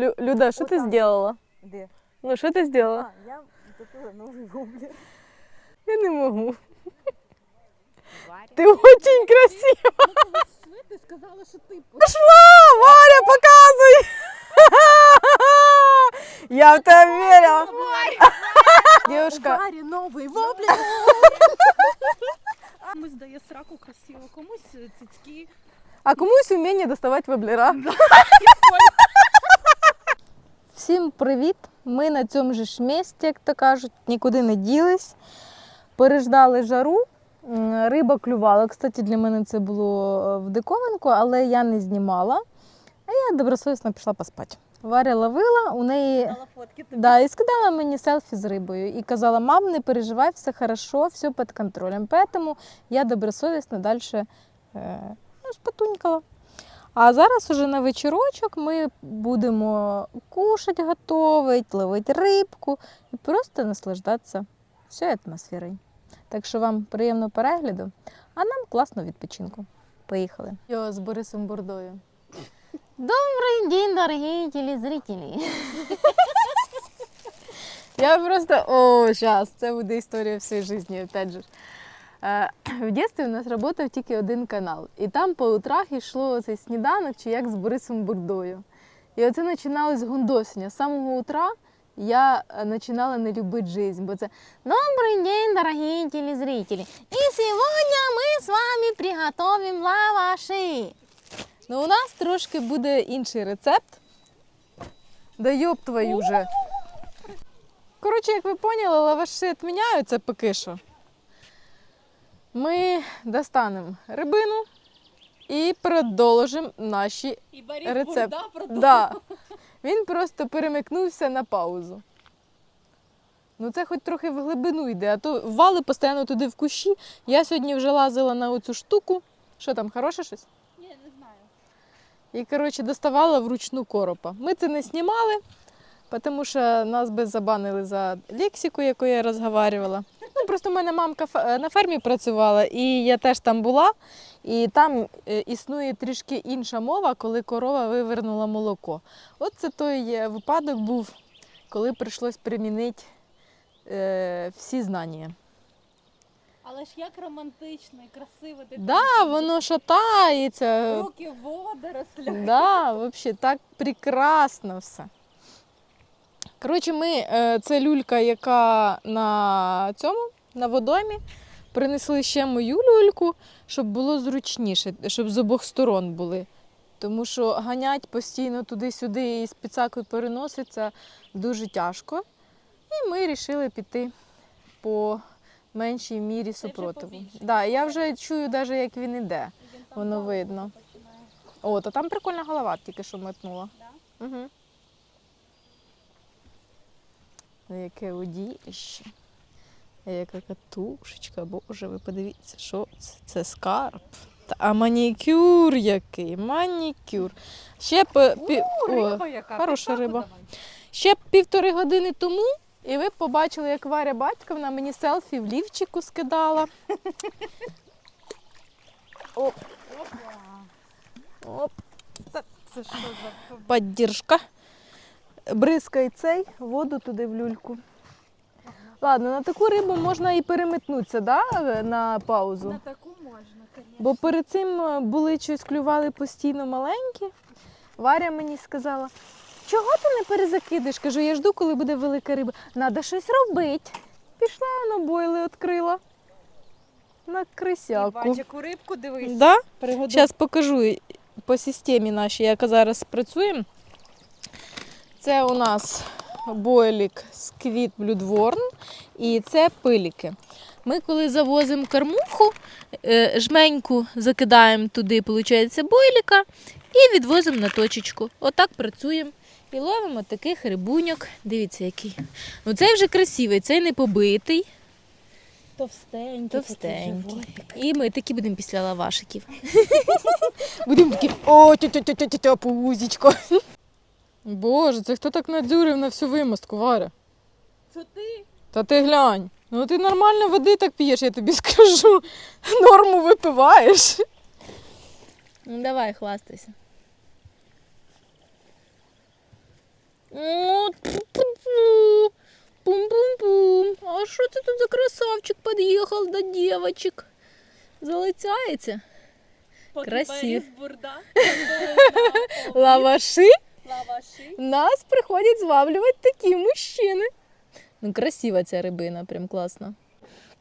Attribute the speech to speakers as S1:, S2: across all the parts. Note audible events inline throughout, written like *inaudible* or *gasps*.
S1: Лю- Люда, що ти
S2: Отак.
S1: зробила?
S2: Де?
S1: Ну, що ти зробила?
S2: А, я купила новий воблер.
S1: Я не можу. Ти очень красива.
S2: Ти сказала, що ти
S1: Пошла, Варя, показуй. Я в тебе вірила. Девушка,
S2: Варі новий воблер.
S3: Комусь дає сраку красиво, комусь е, цицьки.
S1: а комусь вміння доставати воблера. Всім привіт! Ми на цьому ж ж місці, як то кажуть, нікуди не ділись. Переждали жару. Риба клювала. Кстати, для мене це було е, в диковинку, але я не знімала. А я добросовісно пішла поспати. Варя ловила, у неї
S2: фотки.
S1: Да, і скидала мені селфі з рибою і казала: мам, не переживай, все хорошо, все під контролем. Поэтому я добросовісно далі е, ну, спотунькала. А зараз уже на вечірочок ми будемо кушати, готувати, ловити рибку і просто наслаждатися всією атмосферою. Так що вам приємного перегляду, а нам класного відпочинку. Поїхали. Йо, з Борисом Бордою. Добрий день, дорогі телезрителі! Я просто, о, сейчас, це буде історія всієї житті, опять же. Е, *clears throat* В дитинстві у нас працював тільки один канал. І там по утрах йшло цей сніданок чи як з Борисом Бурдою. І оце починалось гундосіння. З самого утра я е, починала не любити життя, бо це Добрий день, дорогі телезрителі! І сьогодні ми з вами приготуємо лаваші. Ну, у нас трошки буде інший рецепт. Да йоб твою вже. Коротше, як ви поняли, лаваші відміняються поки що. Ми достанемо рибину і продовжимо наші.
S3: І Борис
S1: Рецепт. Да. Він просто перемикнувся на паузу. Ну, це хоч трохи в глибину йде, а то вали постійно туди в кущі. Я сьогодні вже лазила на оцю штуку. Що там, хороше щось?
S3: Ні, не знаю.
S1: І, коротше, доставала вручну коропа. Ми це не знімали, тому що нас би забанили за лексику, яку я розговорювала. Ну, просто в мене мамка на фермі працювала, і я теж там була. І там е, існує трішки інша мова, коли корова вивернула молоко. От це той е, випадок був, коли прийшлось примінити е, всі знання.
S3: Але ж як романтично і красиво. Ти
S1: Да,
S3: там
S1: воно шатається.
S3: руки в водорослях.
S1: Да, взагалі так прекрасно все. Коротше, ми, е, це люлька, яка на цьому, на водомі. Принесли ще мою люльку, щоб було зручніше, щоб з обох сторон були. Тому що ганять постійно туди-сюди і з підсакою переноситься дуже тяжко. І ми вирішили піти по меншій мірі супротиву. Да, я вже чую, навіть як він іде. Воно видно. О, то там прикольна голова тільки що метнула. Угу. Яке удіще. Яка катушечка, боже, ви подивіться, що це? Це скарб. Та, а манікюр який, манікюр. Ще, по, пі... О, хороша риба. ще півтори години тому, і ви б побачили, як Варя Батьківна мені селфі в лівчику скидала. Оп, оп.
S3: Це що за
S1: Поддержка. Бризкай цей, воду туди в люльку. Ладно, на таку рибу можна і переметнутися, да? на паузу.
S3: на таку можна, звісно.
S1: Бо перед цим е, були щось клювали постійно маленькі. Варя мені сказала, чого ти не перезакидиш? Кажу, я жду, коли буде велика риба. Надо щось робити. Пішла на бойли, відкрила. На крисяку.
S3: Бач, яку рибку дивись.
S1: Да? Зараз покажу по системі нашій, яка зараз працює. Це у нас бойлік сквіт блюдворн і це пиліки. Ми коли завозимо кормуху, е, жменьку закидаємо туди, виходить, бойліка і відвозимо на точечку. Отак працюємо. І ловимо таких рибуньок. Дивіться, який. Ну цей вже красивий, цей не побитий,
S3: Товстенький.
S1: товстенький. І ми такі будемо після лавашиків. *laughs* Будемо такі, о, тя-тя-тя-тя, пузічко. Боже, це хто так надзюрив на всю вимостку, Варя?
S3: Це ти?
S1: Та ти глянь. Ну ти нормально води так п'єш, я тобі *laughs* скажу. Норму випиваєш. Ну давай, хвастайся. О. Пум-пум-пум. А що це тут за красавчик під'їхав до дівочок? Залицяється. Красив. *laughs* Лаваши. Нас приходять зваблювати такі мужчини. Ну, красива ця рибина, прям класна.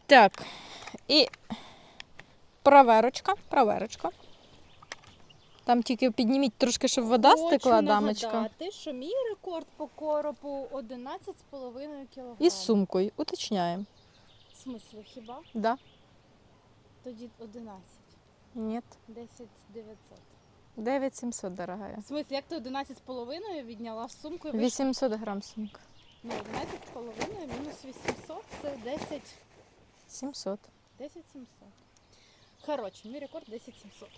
S1: Так, і проверочка, проверочка. Там тільки підніміть трошки, щоб вода стекла,
S3: Хочу
S1: дамочка.
S3: нагадати, що мій рекорд по коропу 11,5 кг.
S1: І з сумкою. Уточняємо.
S3: В смислі, хіба?
S1: Да?
S3: Тоді 11.
S1: Ні.
S3: 10 900.
S1: 9700, дорогая.
S3: В смислі, як ти 11,5 відняла в сумку і вийшла?
S1: 800 грам сумка.
S3: Ну, 11,5 мінус 800 це 10
S1: 700.
S3: 10 700. Коротше, мій рекорд 10 700.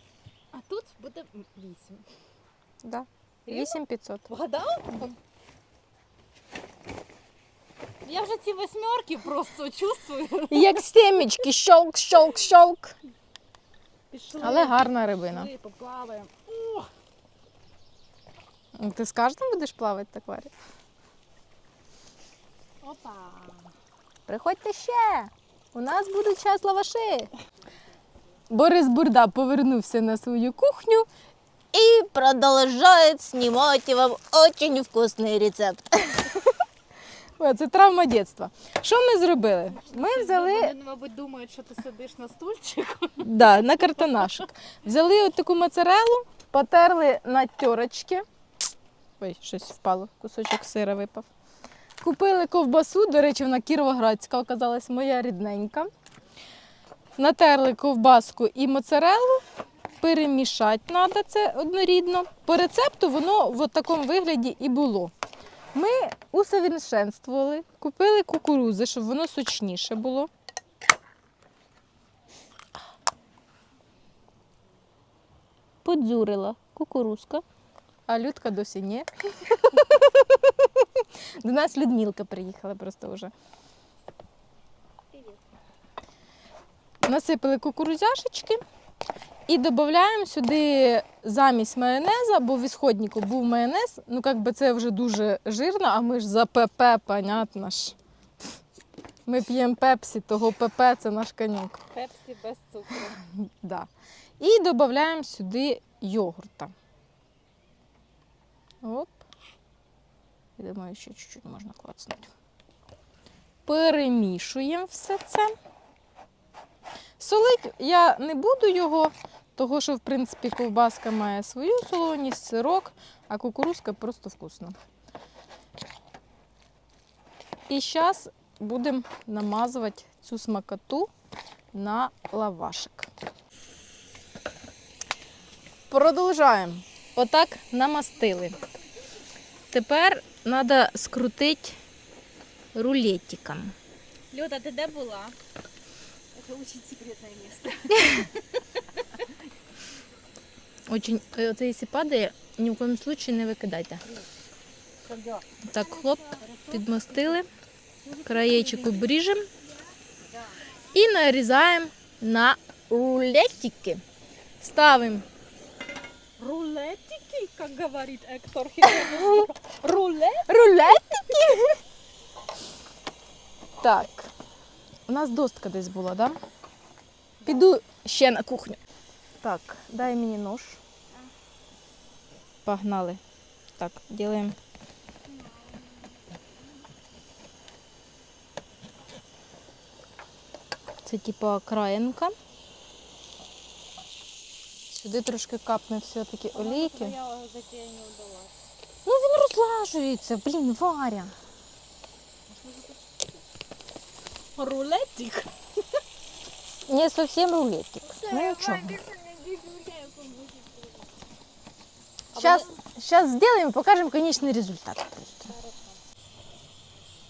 S3: А тут буде 8.
S1: Да.
S3: Рівно?
S1: 8500.
S3: Вгадала? Я вже ці восьмерки просто чувствую.
S1: Як семечки, щолк, щолк, щолк.
S3: Пішли.
S1: Але гарна рибина.
S3: Пішли, поплаваємо.
S1: Ти з кожним будеш плавати в акварі?
S3: Опа.
S1: Приходьте ще! У нас будуть час лаваші. Борис Бурда повернувся на свою кухню
S4: и продолжает снимать вам очень вкусный рецепт.
S1: Це травма дитинства. Що ми зробили? Ми взяли
S3: Вони, мабуть, думають, що ти сидиш на стульчику.
S1: да, на картонашок. Взяли от таку моцарелу, потерли на терочки. Ой, щось впало, кусочок сира випав. Купили ковбасу, до речі, вона кіровоградська оказалась моя рідненька. Натерли ковбаску і моцарелу, перемішати треба це однорідно. По рецепту воно в такому вигляді і було. Ми усовершенствували, купили кукурузи, щоб воно сочніше було. подзюрила кукурузка. А Людка досі ні. *laughs* До нас Людмилка приїхала просто вже. Насипали кукурузяшечки і додаємо сюди замість майонеза, бо в ісходнику був майонез. Ну, як би це вже дуже жирно, а ми ж за ПП, понятно ж. Ми п'ємо пепсі, того ПП це наш коньок.
S3: Пепсі без цукру. *laughs*
S1: Да. І додаємо сюди йогурта. Оп. Я думаю, ще чуть-чуть можна клацнути. Перемішуємо все це. Солить я не буду його, того що, в принципі, ковбаска має свою солоність, сирок, а кукурузка просто вкусна. І зараз будемо намазувати цю смакоту на лавашик. Продовжаємо. Отак намастили. Тепер треба скрутити рулетиком.
S3: Люда, ти де була?
S2: Это очень секретное место. *laughs*
S1: Очень, е, оце якщо падає, ні в коєму случаю не викидайте. Так, хлоп, підмастили, краєчок обріжемо і нарізаємо на рулетики. Ставимо
S3: Рулетики, как говорит Эктор Хитов. Рулет?
S1: рулетики. Так. У нас достка десь була, да? Піду ще на кухню. Так, дай мені нож. Погнали. Так, ділимо. Це типа краєнка. Сюди трошки капне все-таки олійки.
S3: Твоя затея не удалась.
S1: Ну він розлажується, блін, Варя.
S3: Рулетик?
S1: Не совсем рулетик. Ну ничего. Сейчас, сейчас сделаем, покажем конечный результат. Просто.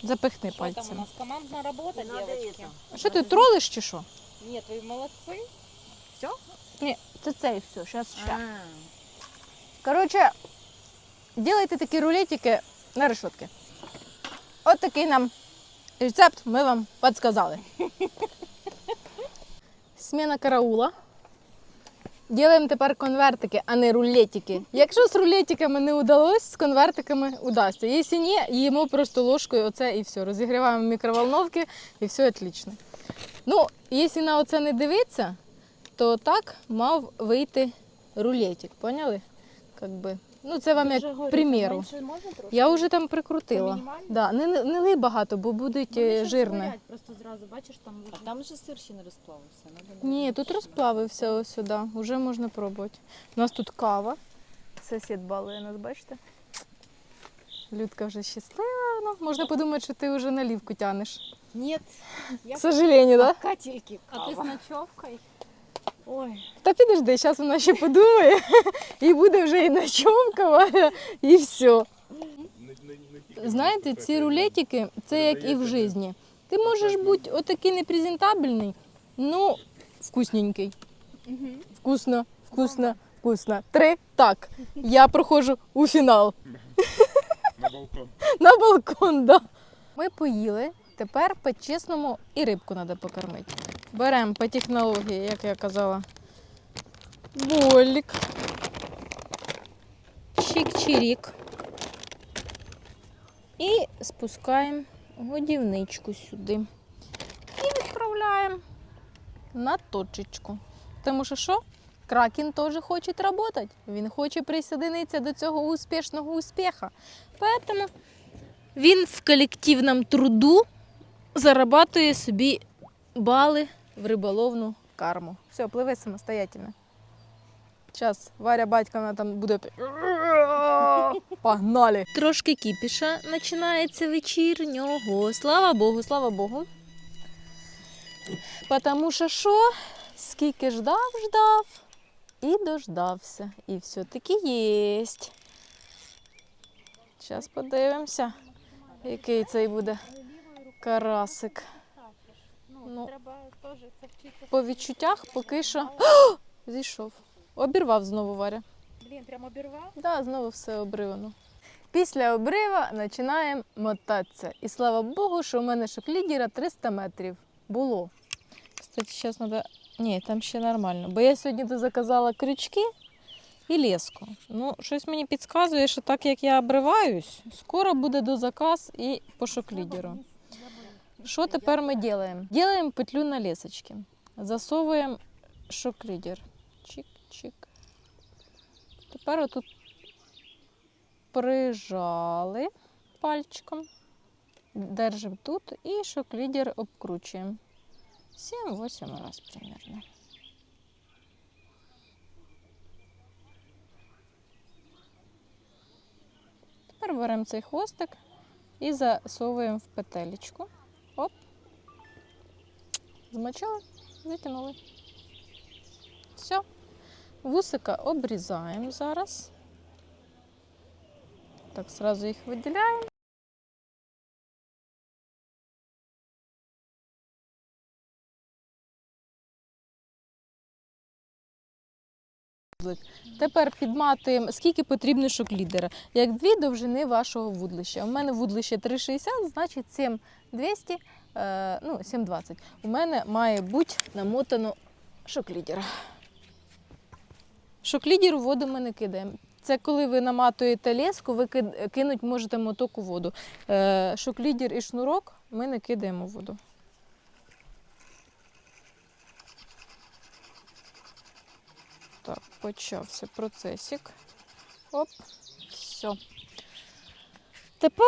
S1: Запихни
S3: Что там у
S1: пальцем.
S3: нас? Командная работа,
S2: Надо
S3: девочки?
S2: это.
S1: Що ти тролиш чи що?
S3: Нет, вы молодцы.
S1: Ні, це це і все. Сейчас ще. Короче, делайте такі рулетики на решетки. От такий нам рецепт ми вам підсказали. *laughs* Смена караула. Ділаємо тепер конвертики, а не рулетики. Якщо з рулетиками не вдалося, з конвертиками удасться. Якщо ні, їмо просто ложкою оце і все. Розігріваємо мікроволновки і все отлично. Ну, якщо на оце не дивитися, то так мав вийти рулетик, поняли? Как би. Ну, це вам як к примеру.
S3: Можна?
S1: Я вже там прикрутила. Да, не, не, не лий багато, бо будуть
S3: Вони
S1: е, жирне.
S3: Просто зразу, бачиш, там
S2: А
S3: вже-
S2: там же сыр ще не розплавився. Надо
S1: Ні, тут розплавився ось сюди. Вже можна пробувати. У нас тут кава. Сусід балує нас, бачите? Людка вже щаслива. Ну, можна подумати, що ти вже наливку тянеш.
S2: Нет,
S1: К сожалению, да?
S2: кательки
S3: А ти з ночовкою?
S2: Ой,
S1: Та підожди, зараз вона ще подумає, *laughs* і буде вже і ночовкова, *laughs* і все. Знаєте, ці рулетики це як і в житті. Ти можеш бути отакий непрезентабельний, ну вкусненький. Вкусно, вкусно, вкусно. Три. Так. Я проходжу у фінал.
S5: На балкон. *laughs*
S1: На балкон, да. Ми поїли. Тепер по-чесному і рибку треба покормити. Беремо по технології, як я казала, болік. Чик-чирік. І спускаємо годівничку сюди. І відправляємо на точечку. Тому що що? Кракен теж хоче працювати. Він хоче присоединитися до цього успішного успіха. Поэтому він в колективному труду зарабатує собі бали в риболовну карму. Все, пливи самостоятельно. Зараз Варя батьківна там буде. *laughs* Погнали! Трошки кіпіша починається вечірнього. Слава Богу, слава Богу. Потому що що? Скільки ждав, ждав і дождався. І все-таки єсть. Зараз подивимося, який цей буде карасик.
S3: Ну,
S1: Ну.
S3: треба теж це вчитися.
S1: По відчуттях поки що *gasps* зійшов. Обірвав знову Варя.
S3: Блін, прям обірвав.
S1: Да, знову все обривано. Після обрива починаємо мотатися. І слава Богу, що у мене шоклідера 300 метрів було. Кстати, зараз треба. Ні, там ще нормально. Бо я сьогодні заказала крючки і леску. Ну, щось мені підказує, що так як я обриваюсь, скоро буде до заказ і по шоклідеру. Що тепер ми робимо? Ділаємо петлю на лесочки. Засовуємо шоклідер. Чик-чик. Тепер отут прижали пальчиком, держимо тут і шоклідер обкручуємо. 7-8 раз примерно. Тепер беремо цей хвостик і засовуємо в петелечку. Змочили, витягнули. Все. Вусика обрізаємо зараз. Так, сразу їх виділяємо. Тепер підматуємо, скільки потрібно шоклідера. Як дві довжини вашого вудлища. У мене вудлище 3,60, значить 7,200, е, ну 7,20. У мене має бути намотано шоклідера. Шоклідер у воду ми не кидаємо. Це коли ви наматуєте леску, ви кинуть можете моток у воду. Е, шоклідер і шнурок ми не кидаємо в воду. Так, почався процесик. Оп, все. Тепер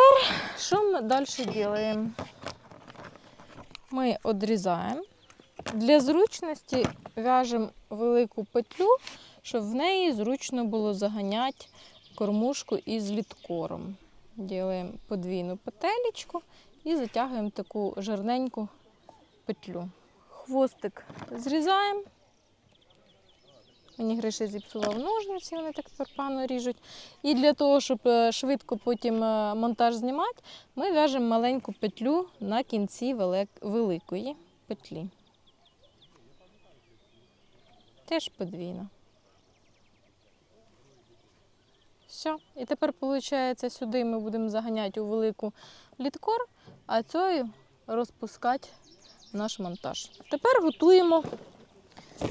S1: що ми далі робимо? Ми відрізаємо. Для зручності в'яжемо велику петлю, щоб в неї зручно було заганяти кормушку із літкором. Ділимо подвійну петелечку і затягуємо таку жирненьку петлю. Хвостик зрізаємо. Мені Гриша зіпсував ножниці, вони так погано ріжуть. І для того, щоб е, швидко потім е, монтаж знімати, ми в'яжемо маленьку петлю на кінці великої петлі. Теж подвійно. Все. І тепер, виходить, сюди ми будемо заганяти у велику літкор, а цією розпускати наш монтаж. Тепер готуємо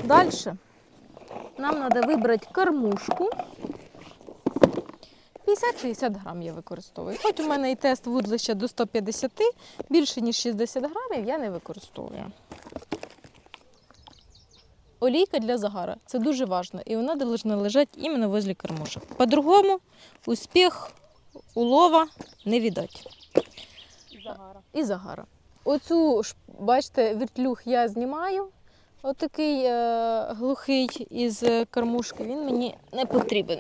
S1: далі. Нам треба вибрати кормушку. 50-60 грам я використовую. Хоч у мене і тест вудлища до 150, більше ніж 60 грамів я не використовую. Олійка для загара це дуже важливо, і вона повинна лежати іменно возле кормушок. По-другому успіх улова не віддать.
S3: Загара.
S1: І загара. Оцю бачите, віртлюг я знімаю. Отакий е, глухий із кормушки, він мені не потрібен.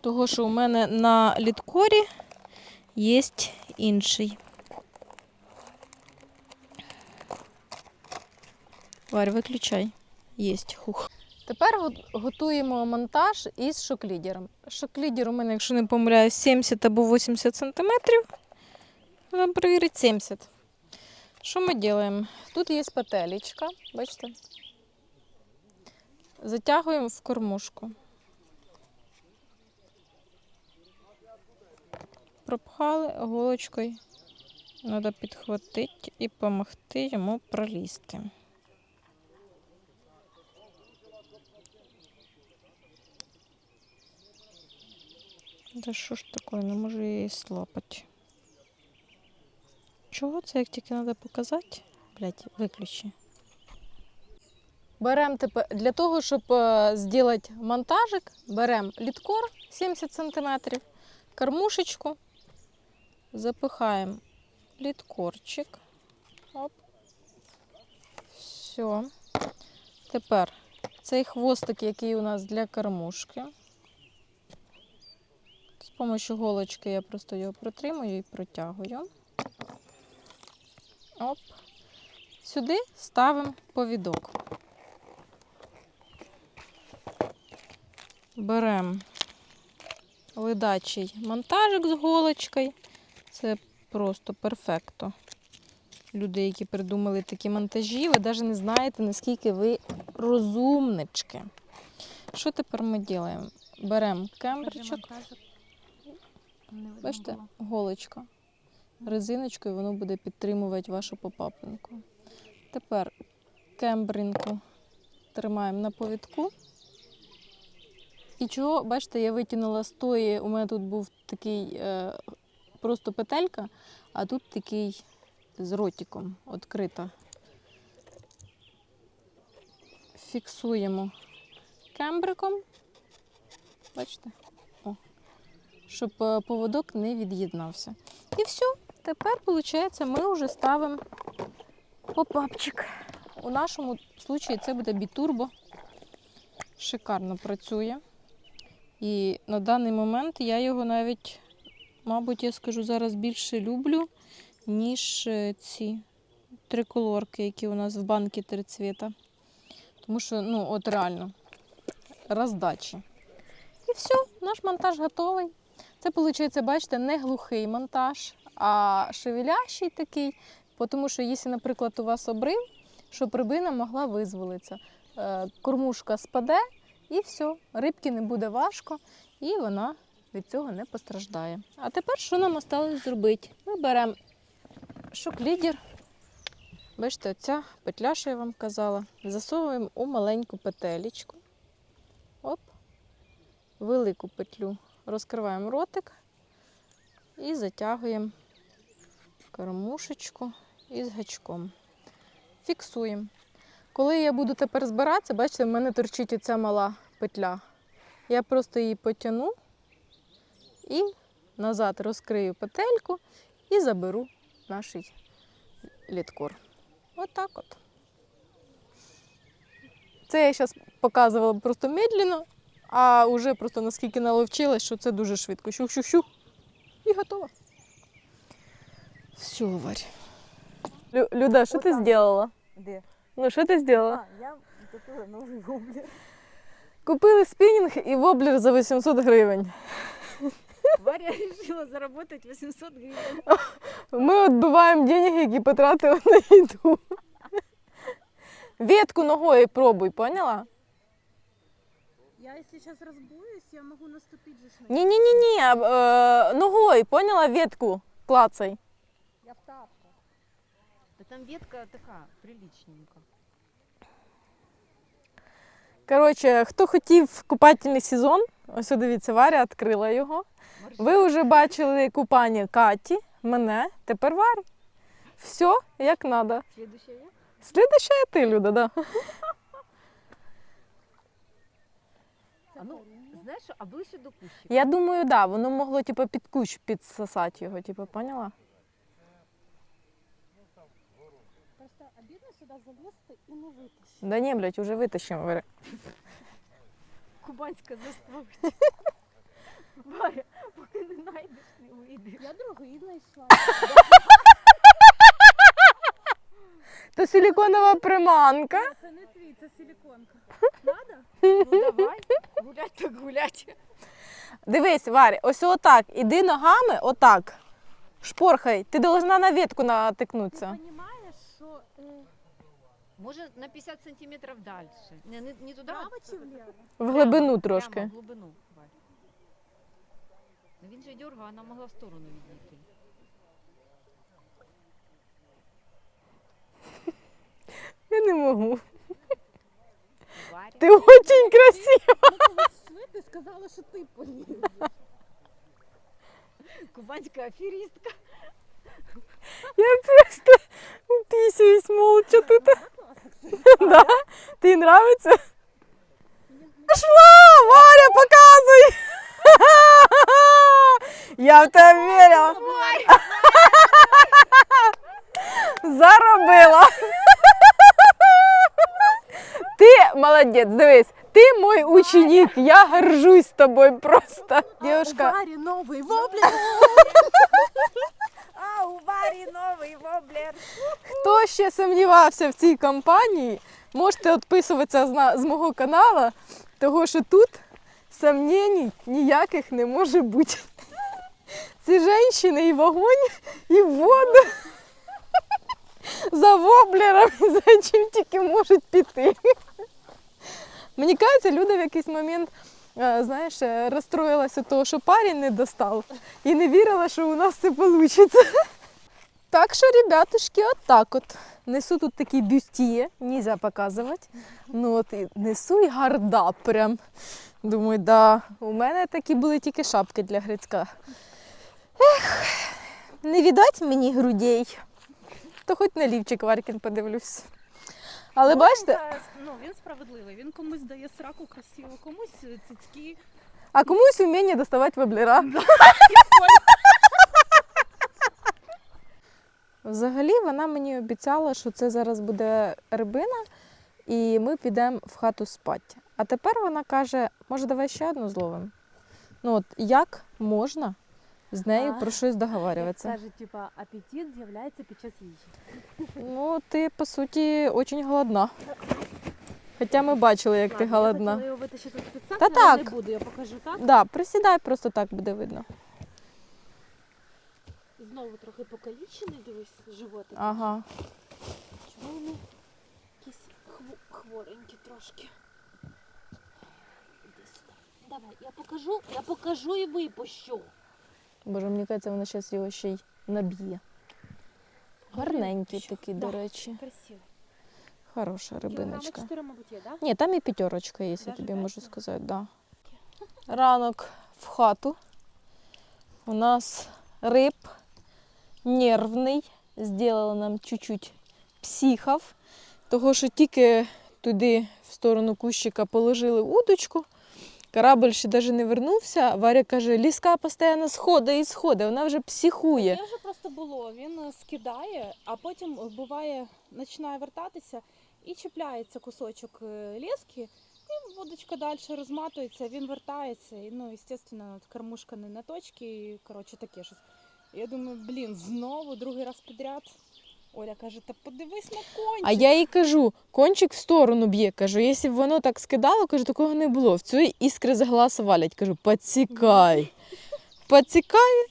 S1: Того, що у мене на літкорі є інший. Варь, виключай. Єсть. Хух. Тепер готуємо монтаж із шоклідером. Шоклідер у мене, якщо не помиляюсь, 70 або 80 см. Перевірити 70. Що ми робимо? Тут є петелечка, бачите? Затягуємо в кормушку. Пропхали голочкою. Треба підхватити і допомогти йому пролізти. Да що ж таке, не можу її слапати. Чого це, як тільки треба показати? Блять, виключи. Беремо тепер для того, щоб е, зробити монтажик, беремо літкор 70 см, кормушечку, запихаємо літкорчик. Оп. Все. Тепер цей хвостик, який у нас для кормушки. З допомогою голочки я просто його протримую і протягую. Оп. Сюди ставимо повідок. Беремо ледачий монтажик з голочкою. Це просто перфекто. Люди, які придумали такі монтажі, ви навіть не знаєте, наскільки ви розумнички. Що тепер ми робимо? Беремо кембричок. Бачите, голочка. Резиночкою воно буде підтримувати вашу попапинку. Тепер кембринку тримаємо на повідку. І чого, бачите, я витягнула з тої, у мене тут був такий е, просто петелька, а тут такий з ротиком відкрита. Фіксуємо кембриком. Бачите? О. Щоб е, поводок не від'єднався. І все. Тепер, виходить, ми вже ставимо попапчик. У нашому случаї це буде бітурбо. Шикарно працює. І на даний момент я його навіть, мабуть, я скажу, зараз більше люблю, ніж е, ці триколорки, які у нас в банки три цвіта. Тому що, ну, от реально, роздачі. І все, наш монтаж готовий. Це, виходить, бачите, не глухий монтаж, а шевелящий такий. Тому що, якщо, наприклад, у вас обрив, щоб рибина могла визволитися. Е, Кормушка спаде і все, рибки не буде важко, і вона від цього не постраждає. А тепер що нам осталось зробити? Ми беремо шок-лідер. Бачите, оця петля, що я вам казала, засовуємо у маленьку петелечку. Оп, велику петлю. Розкриваємо ротик і затягуємо кормушечку із гачком. Фіксуємо. Коли я буду тепер збиратися, бачите, в мене торчить оця мала петля. Я просто її потягну і назад розкрию петельку і заберу наш літкор. От от. Це я зараз показувала просто медленно, а вже просто наскільки наловчилась, що це дуже швидко. Щух-щух-щух. І готово. Все, Варь. Лю- Люда, що ти зробила?
S2: Де?
S1: Ну, що ти зробила?
S2: А, я купила новий воблер.
S1: Купили спінінг і воблер за 800 гривень.
S3: Варя решила заработать 800 гривен.
S1: Ми *laughs* відбиваємо деньги, які потратили *laughs* на їду. Ветку ногою пробуй, поняла?
S3: Я если сейчас разбуюсь, я могу наступить же на
S1: Ні, ні, ні, ні. Е, ногою, поняла ветку? Клацай.
S2: Там ветка така, приличненька.
S1: Коротше, хто хотів купательний сезон, ось дивіться, Варя відкрила його. Ви вже бачили купання Каті, мене, тепер Варі. Все як треба.
S3: Следующее я?
S1: Слідуща ти, Люда, да.
S2: А ну, знаєш, що, а ближче до кущика.
S1: Я думаю, да, воно могло типу, під кущ підсосати його, типу, поняла?
S3: Просто обидно сюда залезть и не вытащить.
S1: Да ні, блядь, уже витащимо. Варя.
S2: Кубанська заставить. *laughs* Варя, поки не знайдеш, не вийдеш.
S3: Я другий знайшла.
S1: То силіконова приманка.
S3: Це не твій, це силіконка. *laughs*
S2: Ну давай, гулять так гулять.
S1: Дивись, Варя, ось отак. Іди ногами, отак. Шпорхай. Ти должна на ветку натикнутися.
S2: Може на 50 сантиметрів далі. Не, не, не туди,
S3: право чи вліво?
S1: В глибину
S2: прямо,
S1: трошки.
S2: Прямо в глибину. Ну, Він же дергав, вона могла в сторону відійти. *laughs*
S1: Я не можу.
S2: Варя.
S1: Ти дуже красива.
S3: Ми коли йшли, ти сказала, що ти полізеш.
S2: Кубанська аферистка.
S1: Я просто уписуюсь молча тут. Да? Ти нравиться? Пошла, Варя, показуй. Я в тебе вірила. Заробила. Ти молодець, дивись. Ти мой ученик, я горжусь тобою просто. Девушка,
S3: Варі новий воблер.
S2: А, у Варі новий воблер.
S1: Хто ще сумнівався в цій компанії, можете відписуватися з, мого каналу, того що тут сомнень ніяких не може бути. Ці жінки і вогонь, і воду. За воблером, за чим тільки можуть піти. Мені кажеться, Люда в якийсь момент, знаєш, е, розстроїлася того, що парень не достав, і не вірила, що у нас це вийде. *laughs* Так що, ребятушки, от от. Несу тут такі бюстіє, нельзя показувати. Ну от і несу і гарда прям. Думаю, да, у мене такі були тільки шапки для Грицька. Ех, не віддать мені грудей. То хоч на лівчик Варкін подивлюсь. Але бачите,
S3: Ну, він справедливий. Він комусь дає сраку красиво, комусь е, цицьки.
S1: а комусь вміння доставати воблера. *laughs* Взагалі вона мені обіцяла, що це зараз буде рибина, і ми підемо в хату спати. А тепер вона каже, може, давай ще одну зловимо. Ну от як можна з нею про щось договарюватися?
S2: Каже, типа, апетит з'являється під час їжі.
S1: Ну, ти по суті дуже голодна. Хоча ми бачили, як ти голодна.
S2: Я хотіла його витащити спеціально,
S1: Та
S2: але
S1: так.
S2: не буду, я покажу так.
S1: Да, присідай, просто так буде видно.
S3: Знову трохи покалічений, дивись, животик.
S1: Ага.
S3: Чому вони якісь хво- хворенькі трошки? Іди сюди. Давай, я покажу, я покажу і випущу.
S1: Боже, мені кажеться, вона зараз його ще й наб'є. Гарненький такий,
S3: Да.
S1: до речі.
S3: Красиво.
S1: Хороша рибиночка.
S3: 4, мабуть, є, так?
S1: Ні, там і п'ятерочка є, я тобі можу сказати, да. Ранок в хату. У нас риб нервний. Зробила нам чуть-чуть психов. Того, що тільки туди, в сторону кущика, положили удочку. Корабль ще навіть не вернувся. Варя каже, ліска постійно сходить і сходить, вона вже психує.
S3: Я вже просто було. Він е, скидає, а потім буває, починає вертатися і чіпляється кусочок е, лески, і водочка далі розматується, він вертається. І, ну, звісно, кормушка не на точці, і коротше таке щось. Я думаю, блін, знову другий раз підряд. Оля каже, та подивись на кончик.
S1: А я їй кажу, кончик в сторону б'є. Кажу, якщо б воно так скидало, кажу, такого не було. В цю іскри з глаз валять. Кажу, підсікай. Підсікає,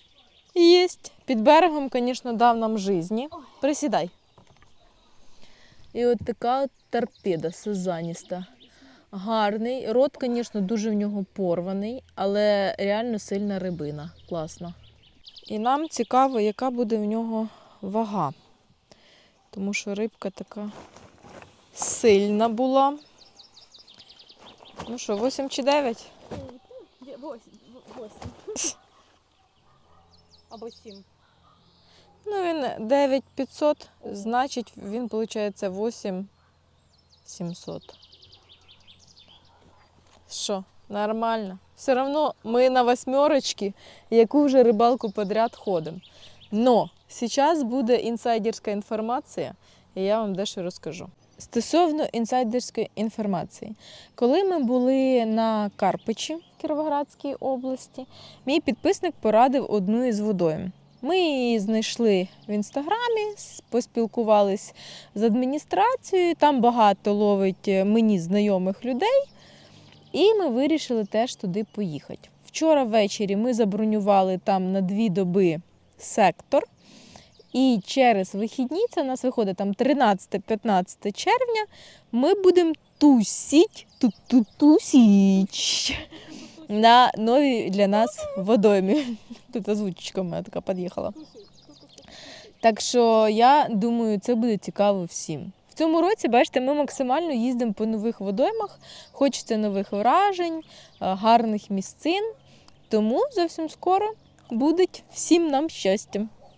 S1: єсть. Під берегом, звісно, дав нам житті. Присідай. І от така от торпеда сазаніста. Гарний. Рот, звісно, дуже в нього порваний, але реально сильна рибина. Класно. І нам цікаво, яка буде в нього вага. Тому що рибка така сильна була. Ну що, 8 чи 9?
S3: Восемь. Або сім.
S1: Ну, він 9500, значить, він, виходить, 8700. Що, нормально. Все одно ми на восьмерочці, яку вже рибалку подряд ходимо. Но зараз буде інсайдерська інформація, і я вам дещо розкажу. Стосовно інсайдерської інформації, коли ми були на Карпичі Кіровоградській області, мій підписник порадив одну із водойм. Ми її знайшли в інстаграмі, поспілкувались з адміністрацією. Там багато ловить е, мені знайомих людей, і ми вирішили теж туди поїхати. Вчора ввечері ми забронювали там на дві доби сектор. І через вихідні, це у нас виходить там 13-15 червня, ми будемо тусіть, ту-ту-тусіч на новій для нас водоймі. *laughs* Тут озвучка в мене така під'їхала. Так що я думаю, це буде цікаво всім. В цьому році, бачите, ми максимально їздимо по нових водоймах, хочеться нових вражень, е, гарних місцин. Тому зовсім скоро буде всім нам щастя.